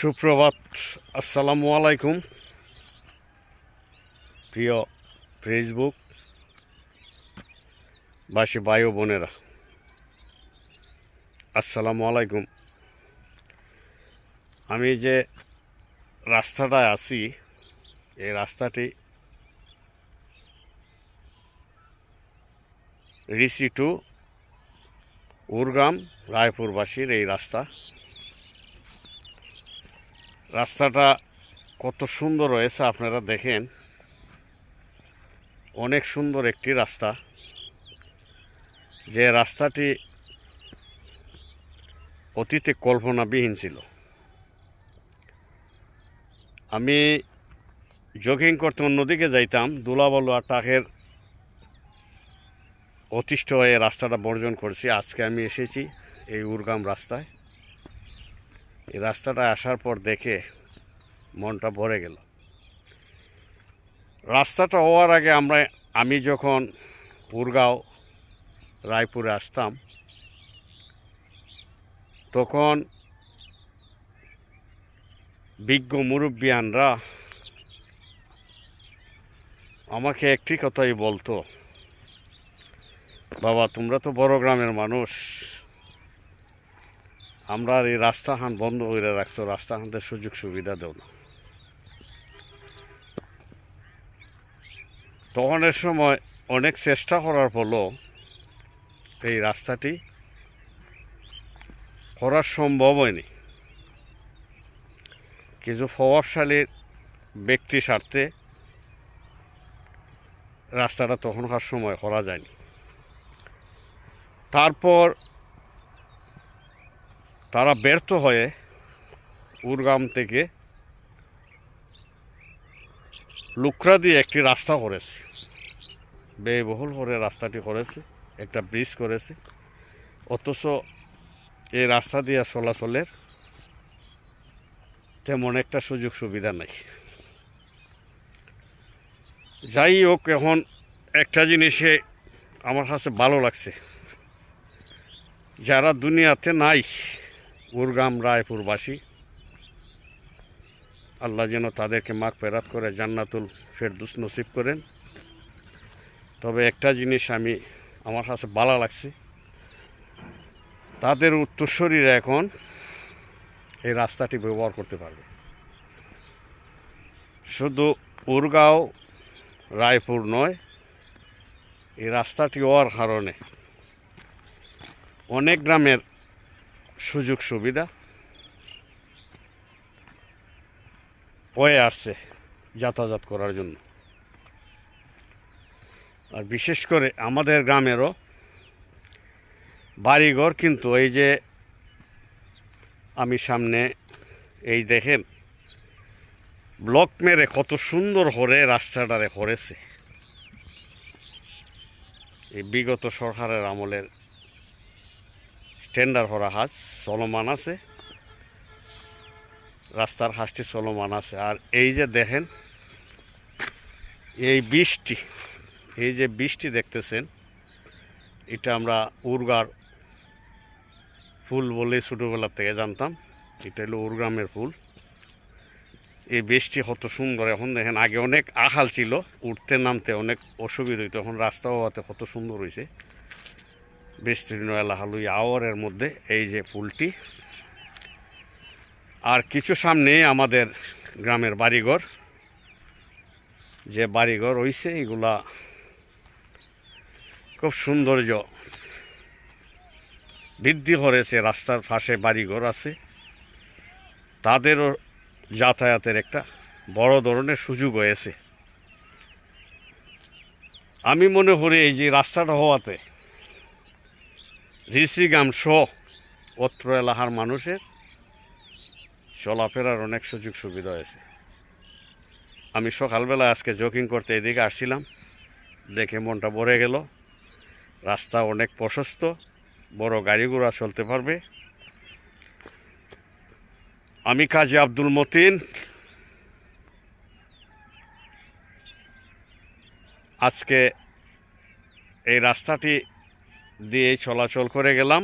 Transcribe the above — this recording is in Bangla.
সুপ্রভাত, আসসালামু আলাইকুম। প্রিয় ফেসবুক বাসী ও বোনেরা, আসসালামু আলাইকুম। আমি যে রাস্তাটায় আছি, এই রাস্তাটি ঋষি টু উরগাম, রায়পুরবাসীর এই রাস্তা। রাস্তাটা কত সুন্দর হয়েছে আপনারা দেখেন। অনেক সুন্দর একটি রাস্তা। যে রাস্তাটি অতীতে কল্পনাবিহীন ছিল। আমি জগিং করতে অন্যদিকে যাইতাম দুলাবলু আর টাকের অতিষ্ঠ হয়ে রাস্তাটা বর্জন করছি। আজকে আমি এসেছি এই উরগাম রাস্তায়। এই রাস্তাটা আসার পর দেখে মনটা ভরে গেল। রাস্তাটা হওয়ার আগে আমরা, আমি যখন পুরগাঁও, রায়পুরে আসতাম, তখন বিজ্ঞ মুরব্বিয়ানরা আমাকে একটি কথাই বলতো, বাবা, তোমরা তো বড় গ্রামের মানুষ। আমরা এই রাস্তাখান বন্ধ করে রাখছো রাস্তাখানদের সুযোগ সুবিধা দেও না। তখনের সময় অনেক চেষ্টা করার ফলও এই রাস্তাটি করা সম্ভব হয়নি। কিছু প্রভাবশালী ব্যক্তি স্বার্থে রাস্তাটা তখনকার সময় করা যায়নি। তারপর তারা ব্যর্থ হয়ে উরগাম থেকে লুকরা দিয়ে একটি রাস্তা করেছে। ব্যয়বহুল করে রাস্তাটি করেছে, একটা ব্রিজ করেছে। অথচ এই রাস্তা দিয়ে চলাচলের তেমন একটা সুযোগ সুবিধা নাই। যাই হোক, এখন একটা জিনিসে আমার কাছে ভালো লাগছে। যারা দুনিয়াতে নাই উরগাম রায়পুরবাসী, আল্লাহ যেন তাদেরকে মাখ ফেরাত করে জান্নাতুল ফেরদুস নসিব করেন। তবে একটা জিনিস আমি, আমার কাছে ভালো লাগছে। তাদের উত্তরস্বরীরা এখন এই রাস্তাটি ব্যবহার করতে পারবে। শুধু উরগাঁও, রায়পুর নয়, এই রাস্তাটি হওয়ার কারণে অনেক গ্রামের সুযোগ সুবিধা। হয়ে আসছে যাতায়াত করার জন্য। আর বিশেষ করে আমাদের গ্রামেরও বাড়িঘর কিন্তু এই যে আমি সামনে এই দেখেন ব্লক মেরে কত সুন্দর করে রাস্তাটারে করেছে এই বিগত সরকারের আমলের টেন্ডার করা হাঁস চলমান আছে। রাস্তার হাঁসটি চলমান আছে। আর এই যে দেখেন, এই বৃষ্টি, এই যে বৃষ্টি দেখতেছেন, এটা আমরা উর্গার ফুল বলে ছোটোবেলার থেকে জানতাম। এটা হলো উরগ্রামের ফুল। এই বৃষ্টি কত সুন্দর। এখন দেখেন, আগে অনেক আহাল ছিল, উঠতে নামতে অনেক অসুবিধা হইতো। এখন রাস্তা হওয়াতে কত সুন্দর হয়েছে বিস্তীর্ণ এলাকা লুই আওয়ারের মধ্যে এই যে পুলটি। আর কিছু সামনে আমাদের গ্রামের বাড়িঘর। যে বাড়িঘর হইছে, এগুলা খুব সৌন্দর্য বৃদ্ধি করেছে। রাস্তার পাশে বাড়িঘর আছে। তাদেরও যাতায়াতের একটা বড় ধরনের সুযোগ হয়েছে। আমি মনে করি এই যে রাস্তাটা হওয়াতে ঋষিগাম সহ অত্র এলাকার মানুষের চলাফেরার অনেক সুযোগ সুবিধা হয়েছে। আমি সকালবেলা আজকে জকিং করতে এদিকে আসছিলাম, দেখে মনটা ভরে গেল। রাস্তা অনেক প্রশস্ত, বড় গাড়ি ঘোড়া চলতে পারবে। আমি কাজী আব্দুল মতিন। আজকে এই রাস্তাটি দিয়ে চলাচল করে গেলাম।